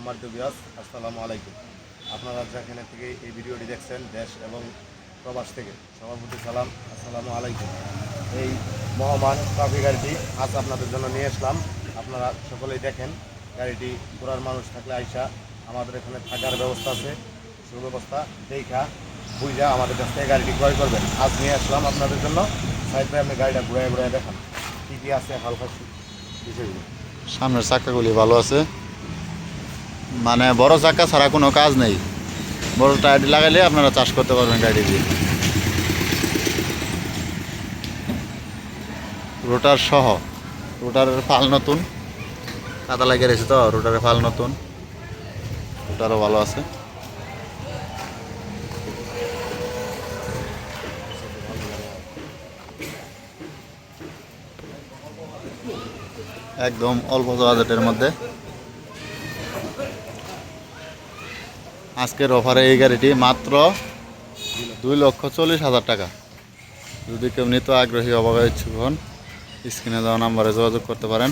সম্মানিত বিয়াস আসসালামু আলাইকুম। আপনারা যেখানে থেকে এই ভিডিওটি দেখছেন, দেশ এবং প্রবাস থেকে, সবার প্রতি সালাম, আসসালামু আলাইকুম। এই মহামান ট্রাফিক গাড়িটি আজ আপনাদের জন্য নিয়ে আসলাম। আপনারা সকলেই দেখেন, গাড়িটি ঘোরার মানুষ থাকলে আইসা আমাদের এখানে থাকার ব্যবস্থা আছে, সুব্যবস্থা দেখা, বুঝা আমাদের কাছ থেকে গাড়িটি ক্রয় করবেন। আজ নিয়ে আসলাম আপনাদের জন্য, সাইড ভাই আপনি গাড়িটা ঘুরে ঘুরে দেখান। কী কী আছে হালকা সামনের চাকাগুলি ভালো আছে। মানে বড় চাকা ছাড়া কোনো কাজ নেই। বড় টায়ারটি লাগাইলে আপনারা চাষ করতে পারবেন গাড়ি দিয়ে। রোটার সহ, রোটারের ফাল নতুন। কাদা লাগিয়ে রয়েছে তো, রোটারের ফাল নতুন। রোটারও ভালো আছে। একদম অল্প বাজেটের মধ্যে। আজকের অফারে এই গাড়িটি মাত্র দুই লক্ষ চল্লিশ হাজার টাকা। যদি কেউ নিত আগ্রহী অবাক ইচ্ছুক হন, স্ক্রিনে দেওয়া নাম্বারে যোগাযোগ করতে পারেন।